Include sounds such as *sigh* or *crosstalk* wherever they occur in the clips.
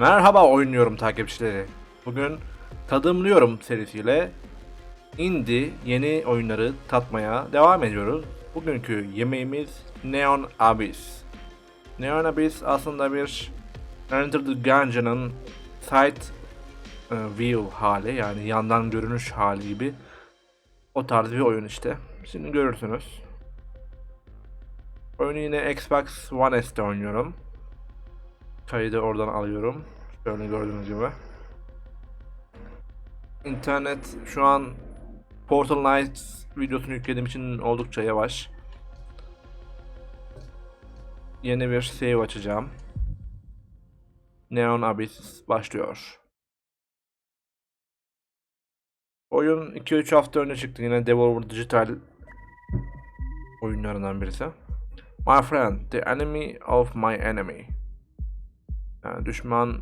Merhaba oynuyorum takipçileri. Bugün Tadımlıyorum serisiyle indie yeni oyunları tatmaya devam ediyoruz. Bugünkü yemeğimiz Neon Abyss. Neon Abyss aslında bir Enter the Gungeon'ın side e, view hali yani yandan görünüş hali gibi o tarz bir oyun işte. Şimdi görürsünüz. Oyunu yine Xbox One S'te oynuyorum. Kaydı oradan alıyorum. Şöyle gördüğünüz gibi. İnternet şu an Portal Knight videosunu yüklediğim için oldukça yavaş. Yeni bir save açacağım. Neon Abyss başlıyor. Oyun 2-3 hafta önce çıktı. Yine Devolver Digital oyunlarından birisi. My friend, the enemy of my enemy. Yani düşman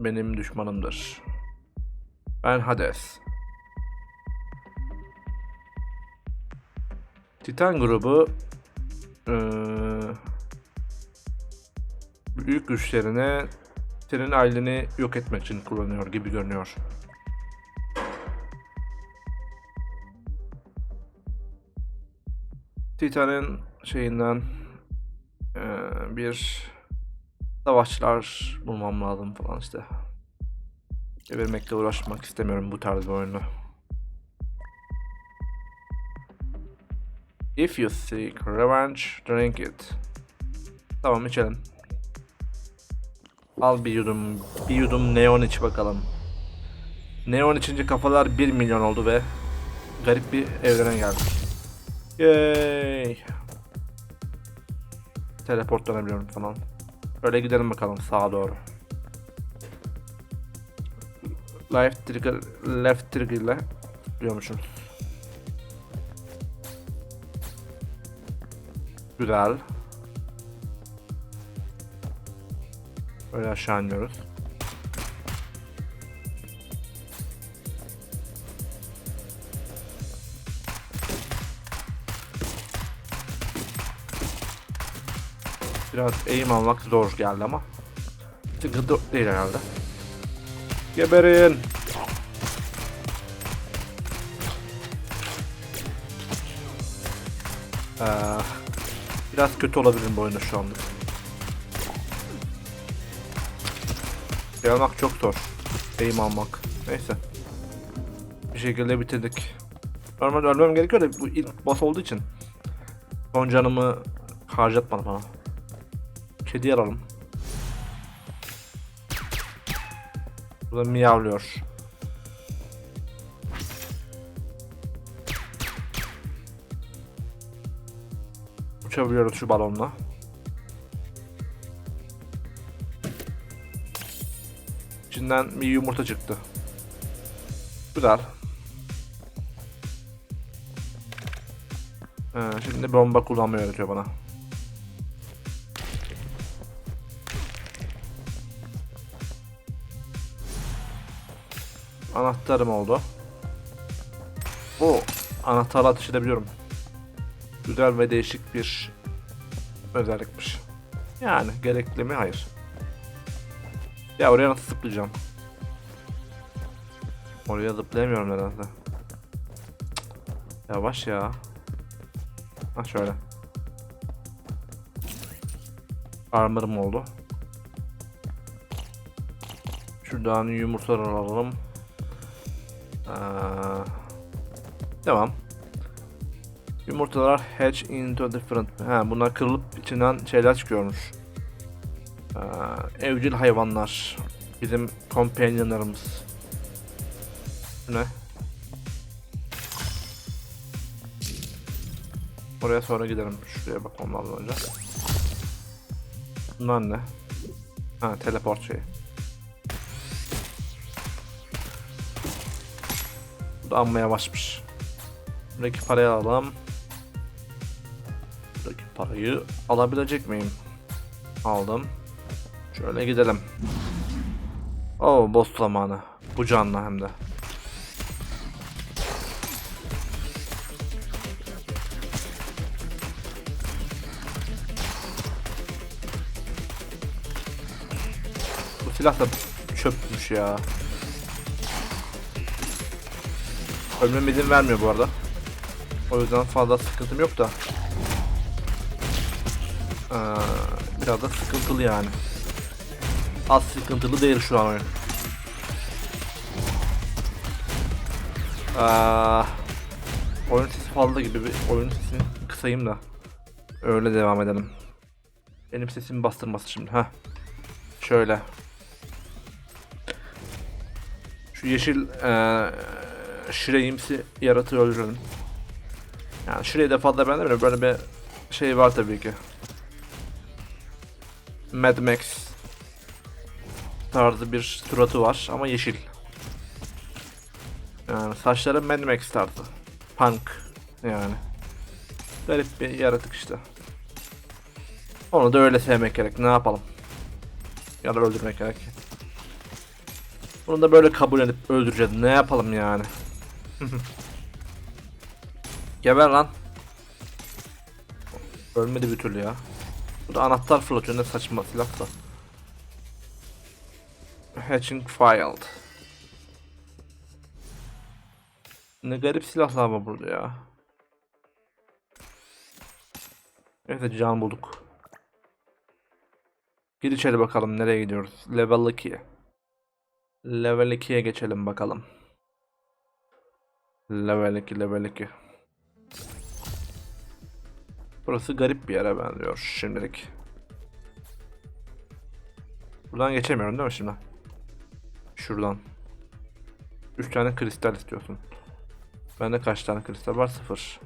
benim düşmanımdır. Ben Hades. Titan grubu büyük güçlerini senin aileni yok etmek için kullanıyor gibi görünüyor. Titan'ın şeyinden bir savaşçılar bulmam lazım falan işte. Çevirmekle uğraşmak istemiyorum bu tarz bir oyunu. If you seek revenge, drink it. Tamam içelim. Al bir yudum, bir yudum neon iç bakalım. Neon içince kafalar 1 milyon oldu ve garip bir evrene geldik. Yay! Teleportlanabiliyorum falan. Öyle gidelim bakalım sağa doğru. Left trigger, left trigger ile biliyormuşum. Güzel. Böyle aşağı iniyoruz. Biraz eğim almak zor geldi ama sıkıntı değil herhalde. Geberin. Ee, biraz kötü olabilirim bu oyunda şu anda. Şey almak çok zor. Eğim almak. Neyse. Bir şekilde bitirdik. Normalde ölmem gerekiyor da bu ilk boss olduğu için. Son canımı harcatmadım bana. Kedi alalım. Burada miyavlıyor. Uçabiliyoruz şu balonla. İçinden bir yumurta çıktı. Güzel. Ee, şimdi bomba kullanmayı öğretiyor bana. Anahtarım oldu. O anahtarla ateş edebiliyorum. Güzel ve değişik bir özellikmiş. Yani gerekli mi? Hayır. Ya oraya nasıl zıplayacağım? Oraya zıplayamıyorum nedense. Yavaş ya. Ha şöyle. Armor'ım oldu. Şuradan yumurtalar alalım. Ee, devam. Yumurtalar hatch into different. Ha, bunlar kırılıp içinden şeyler çıkıyormuş. Ee, evcil hayvanlar. Bizim companionlarımız. Ne? Oraya sonra giderim. Şuraya bakalım lazım önce. Bunlar ne? Ha teleport şeyi. Amma yavaşmış. Buradaki parayı alalım. Buradaki parayı alabilecek miyim? Aldım. Şöyle gidelim. Oo boss zamanı. Bu canlı hem de. Bu silah da çöpmüş ya. Ölmem izin vermiyor bu arada. O yüzden fazla sıkıntım yok da. Ee, biraz da sıkıntılı yani. Az sıkıntılı değil şu an oyun. Aa, oyun sesi fazla gibi bir oyun sesini kısayım da öyle devam edelim. Benim sesimi bastırması şimdi. ha. Şöyle. Şu yeşil eee şireyimsi yaratığı öldürelim. Yani şireyi de fazla ben de böyle bir şey var tabii ki. Mad Max tarzı bir suratı var ama yeşil. Yani saçları Mad Max tarzı. Punk yani. Garip bir yaratık işte. Onu da öyle sevmek gerek. Ne yapalım? Ya da öldürmek gerek. Bunu da böyle kabul edip öldüreceğiz. Ne yapalım yani? *laughs* Geber lan. Ölmedi bir türlü ya. Bu da anahtar fırlatıyor ne saçma silahla. Hatching failed. Ne garip silahlar var burada ya. Evet can bulduk. Gir içeri bakalım nereye gidiyoruz. Level 2. Level 2'ye geçelim bakalım. Level 2, level 2. Burası garip bir yere benziyor şimdilik. Buradan geçemiyorum değil mi şimdi? Şuradan. 3 tane kristal istiyorsun. Bende kaç tane kristal var? Sıfır.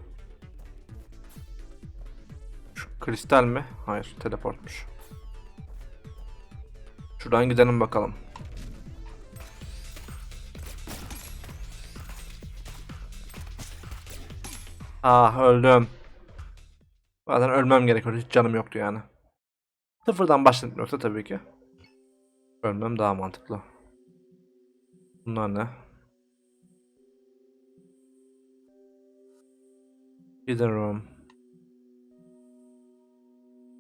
Şu kristal mi? Hayır, teleportmuş. Şuradan gidelim bakalım. Ah öldüm. Bazen ölmem gerekiyor. Hiç canım yoktu yani. Sıfırdan başladım yoksa tabii ki. Ölmem daha mantıklı. Bunlar ne? Hidden room.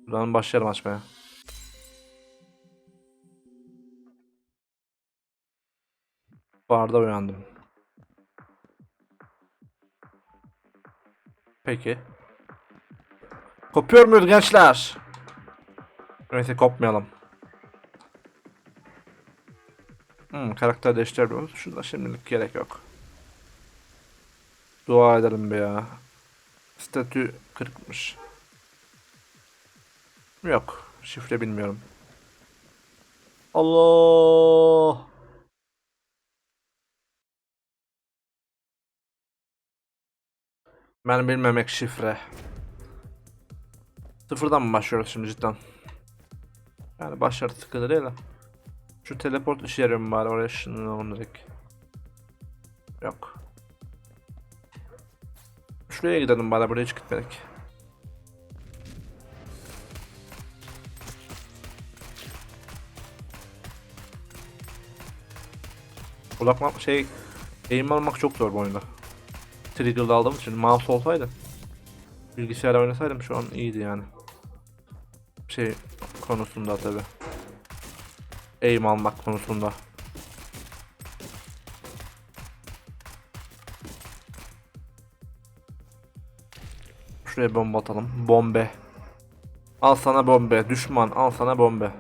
Buradan başlayalım açmaya. Barda uyandım. Peki. Kopuyor muyuz gençler? Neyse kopmayalım. Hmm, karakter değiştirebiliyoruz. Şurada şimdilik gerek yok. Dua edelim be ya. Statü kırıkmış. Yok. Şifre bilmiyorum. Allah. Ben bilmemek şifre. Sıfırdan mı başlıyoruz şimdi cidden? Yani başlar sıkıntı değil de. Şu teleport işe yarıyor mu bari oraya şunu direkt. Yok. Şuraya gidelim bari buraya hiç gitmedik. Kulakmak şey aim almak çok zor bu oyunda. Trigger'da aldığım için mouse olsaydı bilgisayarla oynasaydım şu an iyiydi yani. Şey konusunda tabi. Aim almak konusunda. Şuraya bomba atalım. Bombe. Al sana bombe. Düşman al sana bombe.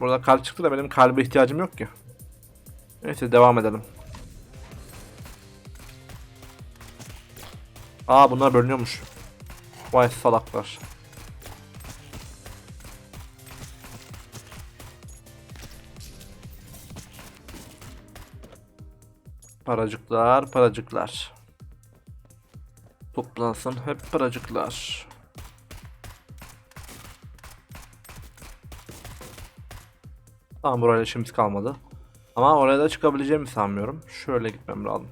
Burada kalp çıktı da benim kalbe ihtiyacım yok ki. Neyse devam edelim. Aa bunlar bölünüyormuş. Vay salaklar. Paracıklar, paracıklar. Toplansın hep paracıklar. Tamam burayla işimiz kalmadı. Ama oraya da çıkabileceğimi sanmıyorum. Şöyle gitmem lazım.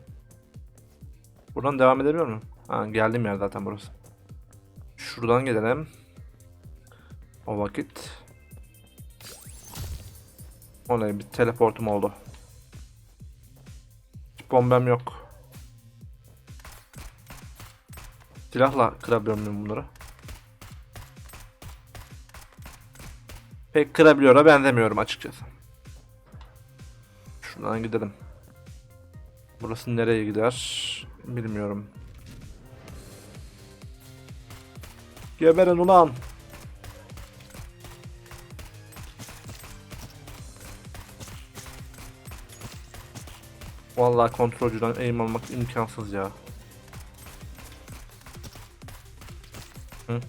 Buradan devam edebiliyor muyum? Ha geldiğim yer zaten burası. Şuradan gidelim. O vakit. Olay bir teleportum oldu. Hiç bombem yok. Silahla kırabiliyor muyum bunları? Pek kırabiliyor'a benzemiyorum açıkçası. Şuradan gidelim. Burası nereye gider? Bilmiyorum. Geberin ulan. Vallahi kontrolcüden aim almak imkansız ya. Hı?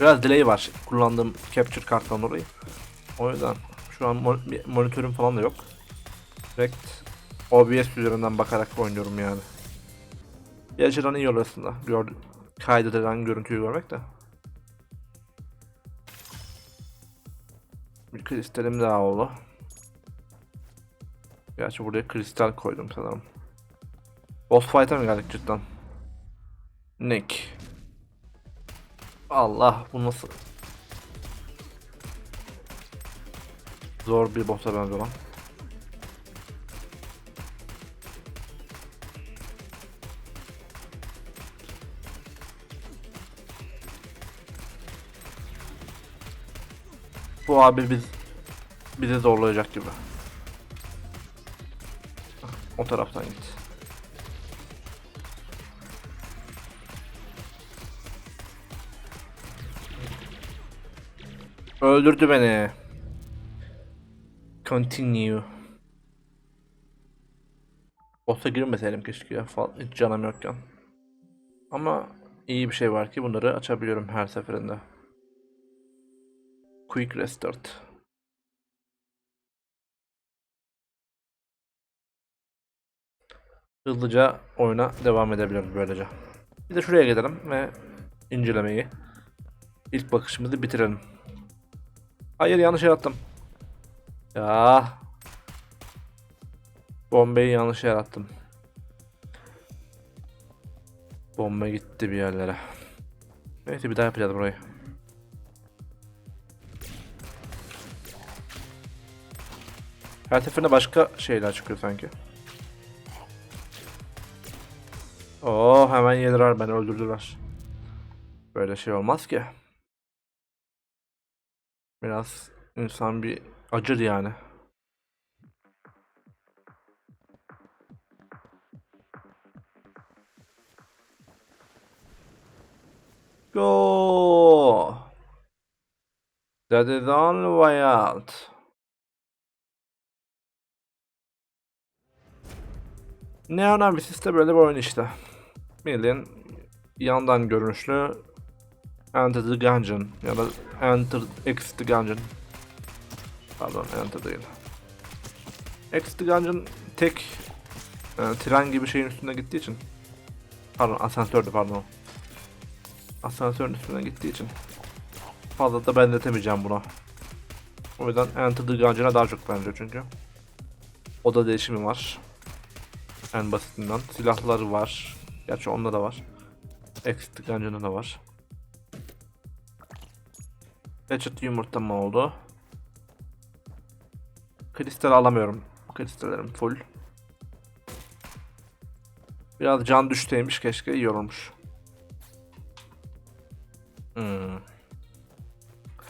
Biraz delay var kullandığım capture karttan dolayı. O yüzden şu an monitörüm falan da yok. Direkt OBS üzerinden bakarak oynuyorum yani. Bir açıdan iyi olur aslında. Kaydedilen görüntüyü görmek de. Bir kristalim daha oldu. Gerçi buraya kristal koydum sanırım. Boss fight'a mı geldik cidden? Nick. Allah bu nasıl? Zor bir boss'a benziyor lan. Bu abi biz bizi zorlayacak gibi. O taraftan git. Öldürdü beni. Continue. Boss'a girmeseydim keşke ya. Hiç canım yokken. Ama iyi bir şey var ki bunları açabiliyorum her seferinde. Quick Restart. Hızlıca oyuna devam edebiliriz böylece. Bir de şuraya gidelim ve incelemeyi ilk bakışımızı bitirelim. Hayır yanlış yarattım. Ya. Bombayı yanlış yarattım. Bomba gitti bir yerlere. Neyse bir daha yapacağız burayı. Her seferinde başka şeyler çıkıyor sanki. Oo hemen yediler beni öldürdüler. Böyle şey olmaz ki. Biraz insan bir acır yani. Go. That is only way out. Neon Abyss'te böyle bir oyun işte. Bildiğin yandan görünüşlü Enter the Gungeon. Ya da Enter X the Gungeon. Pardon Enter değil. X the Gungeon tek e, tren gibi şeyin üstünde gittiği için. Pardon asansördü pardon. Asansörün üstüne gittiği için. Fazla da benzetemeyeceğim buna. O yüzden Enter the Gungeon'a daha çok benziyor çünkü. Oda değişimi var. En basitinden. Silahları var. Gerçi onda da var. Exit Gungeon'da da var. Hatchet yumurta mı oldu? Kristal alamıyorum. Kristallerim full. Biraz can düşteymiş keşke iyi olmuş. Hmm.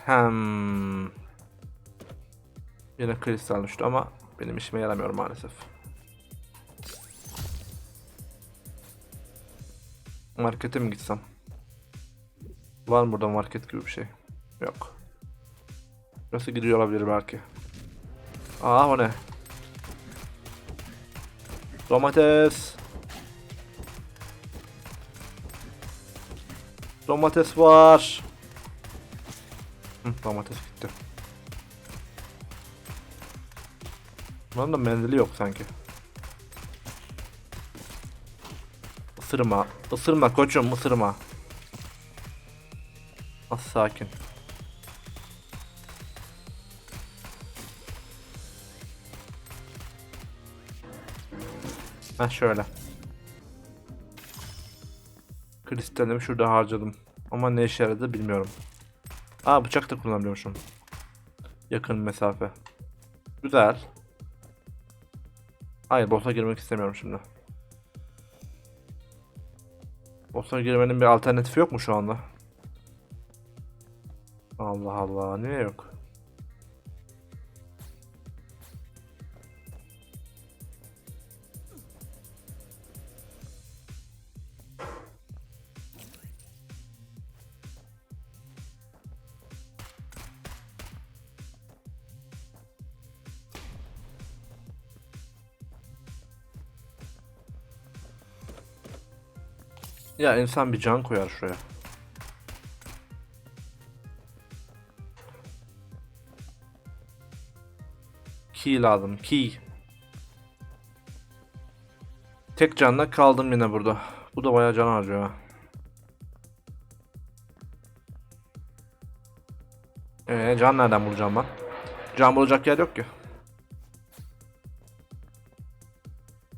Hem Yine kristal düştü ama benim işime yaramıyor maalesef. Markete mi gitsem? Var mı burada market gibi bir şey? Yok. Nasıl gidiyor olabilir belki? Aa o ne? Domates. Domates var. Hı, domates gitti. Bunların da menzili yok sanki. Isırma. Isırma koçum ısırma. Az sakin. Ha şöyle. Kristalimi şurada harcadım. Ama ne işe yaradı bilmiyorum. Aa bıçak da kullanabiliyormuşum. Yakın mesafe. Güzel. Hayır boss'a girmek istemiyorum şimdi. Boss'a girmenin bir alternatifi yok mu şu anda? Allah Allah niye yok? Ya insan bir can koyar şuraya. Key lazım. Key. Tek canla kaldım yine burada. Bu da bayağı can harcıyor ha. Ee, can nereden bulacağım ben? Can bulacak yer yok ki.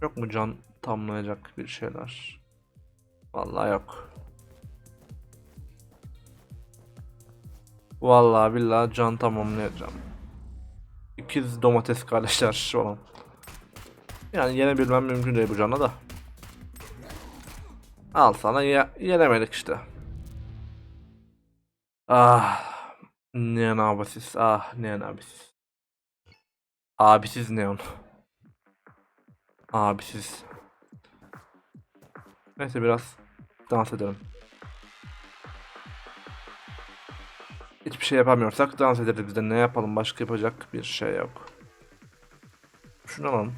Yok mu can tamlayacak bir şeyler? Vallahi yok. Vallahi billahi can tamamlayacağım. İkiz domates kardeşler falan. Yani yenebilmem mümkün değil bu canla da. Al sana ye yenemedik işte. Ah. Neon abisiz. Ah Neon abisiz. Abisiz Neon. Abisiz. Neyse biraz dans edelim. Hiçbir şey yapamıyorsak dans ederiz biz de ne yapalım başka yapacak bir şey yok. Şunu alalım.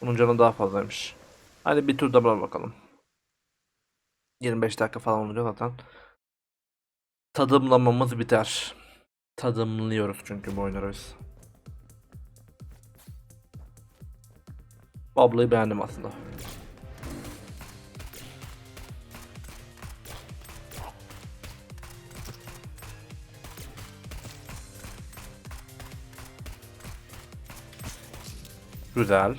Bunun canı daha fazlaymış. Hadi bir tur da buna bakalım. 25 dakika falan olacak zaten. Tadımlamamız biter. Tadımlıyoruz çünkü bu oyunları biz. Bu ablayı beğendim aslında. Güzel.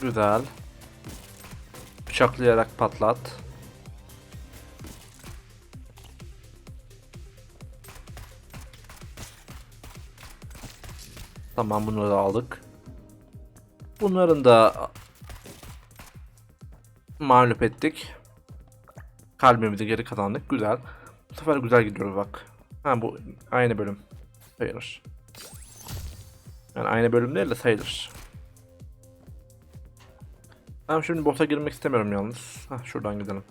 Güzel. Bıçaklayarak patlat. Tamam bunu da aldık. Bunların da mağlup ettik. Kalbimizi geri kazandık. Güzel. Bu sefer güzel gidiyoruz bak. Ha bu aynı bölüm. Sayılır. Yani aynı bölüm değil de sayılır. Ben şimdi boss'a girmek istemiyorum yalnız. Hah şuradan gidelim.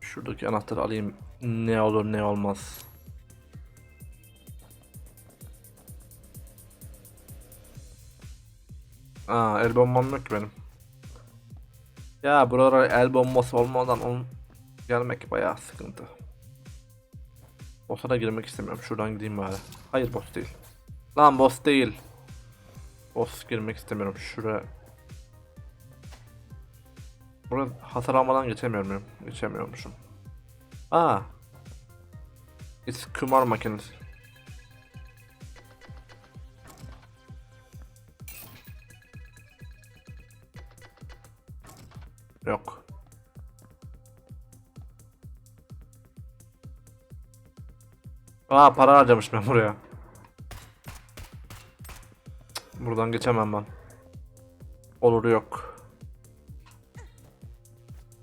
Şuradaki anahtarı alayım. Ne olur ne olmaz. Aa el bombam yok ki benim. Ya buralara el bombası olmadan on gelmek bayağı sıkıntı. Boss'a da girmek istemiyorum. Şuradan gideyim bari. Hayır boss değil. Lan boss değil. Boss girmek istemiyorum. Şuraya. Burada hasar almadan geçemiyor muyum? Geçemiyormuşum. Aa. It's kumar makinesi. Yok. Aa para harcamışım ben buraya. Buradan geçemem ben. Olur yok.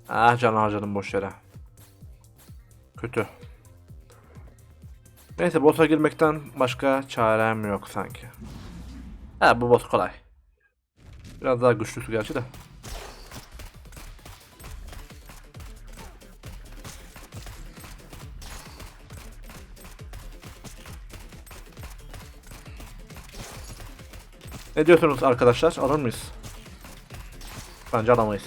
Ah can harcadım boş yere. Kötü. Neyse boss'a girmekten başka çarem yok sanki. Ha bu boss kolay. Biraz daha güçlüsü gerçi de. Ne diyorsunuz arkadaşlar? Alır mıyız? Bence alamayız.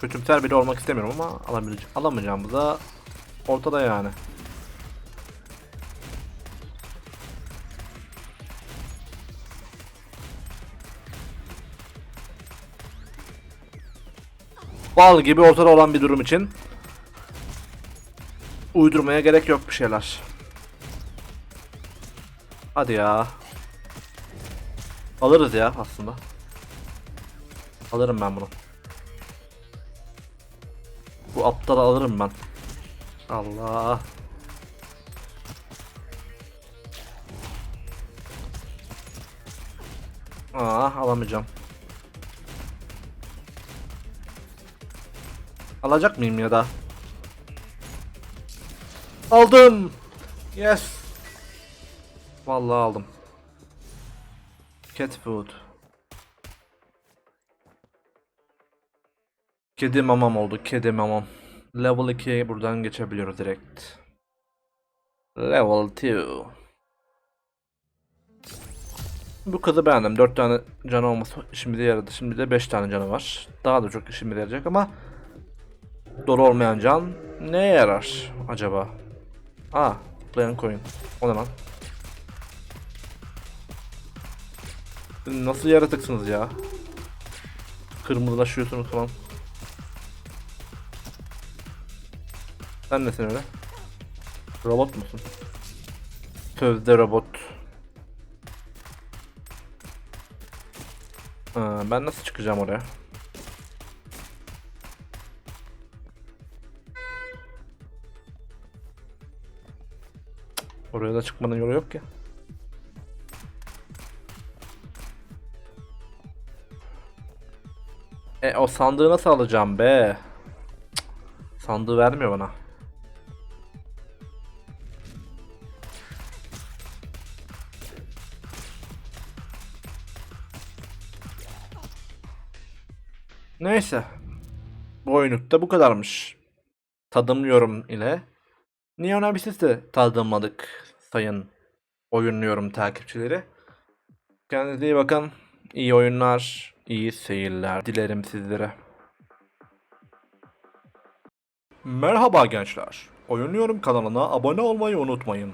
Kötümser biri olmak istemiyorum ama alamayacağım. Alamayacağımız da ortada yani. Bal gibi ortada olan bir durum için uydurmaya gerek yok bir şeyler. Hadi ya. Alırız ya aslında. Alırım ben bunu. Bu aptal alırım ben. Allah. Aa alamayacağım. Alacak mıyım ya da? Aldım. Yes. Vallahi aldım. Cat food. Kedi mamam oldu. Kedi mamam. Level 2'ye buradan geçebiliyoruz direkt. Level 2. Bu kızı beğendim. 4 tane canı olması işimize yaradı. Şimdi de 5 tane canı var. Daha da çok işimize yarayacak ama dolu olmayan can neye yarar acaba? Aa, zıplayan koyun. O ne lan? Nasıl yaratıksınız ya? Kırmızılaşıyorsunuz falan. Sen nesin öyle? Robot musun? Sözde robot. Ha, ben nasıl çıkacağım oraya? Oraya da çıkmanın yolu yok ki. O sandığı nasıl alacağım be? Cık, Sandığı vermiyor bana. Neyse. Bu oyunlukta bu kadarmış. Tadımlıyorum ile. Neon Abyss'i de tadımladık sayın oyunluyorum takipçileri. Kendinize iyi bakın. İyi oyunlar, iyi seyirler dilerim sizlere. Merhaba gençler. Oyunluyorum kanalına abone olmayı unutmayın.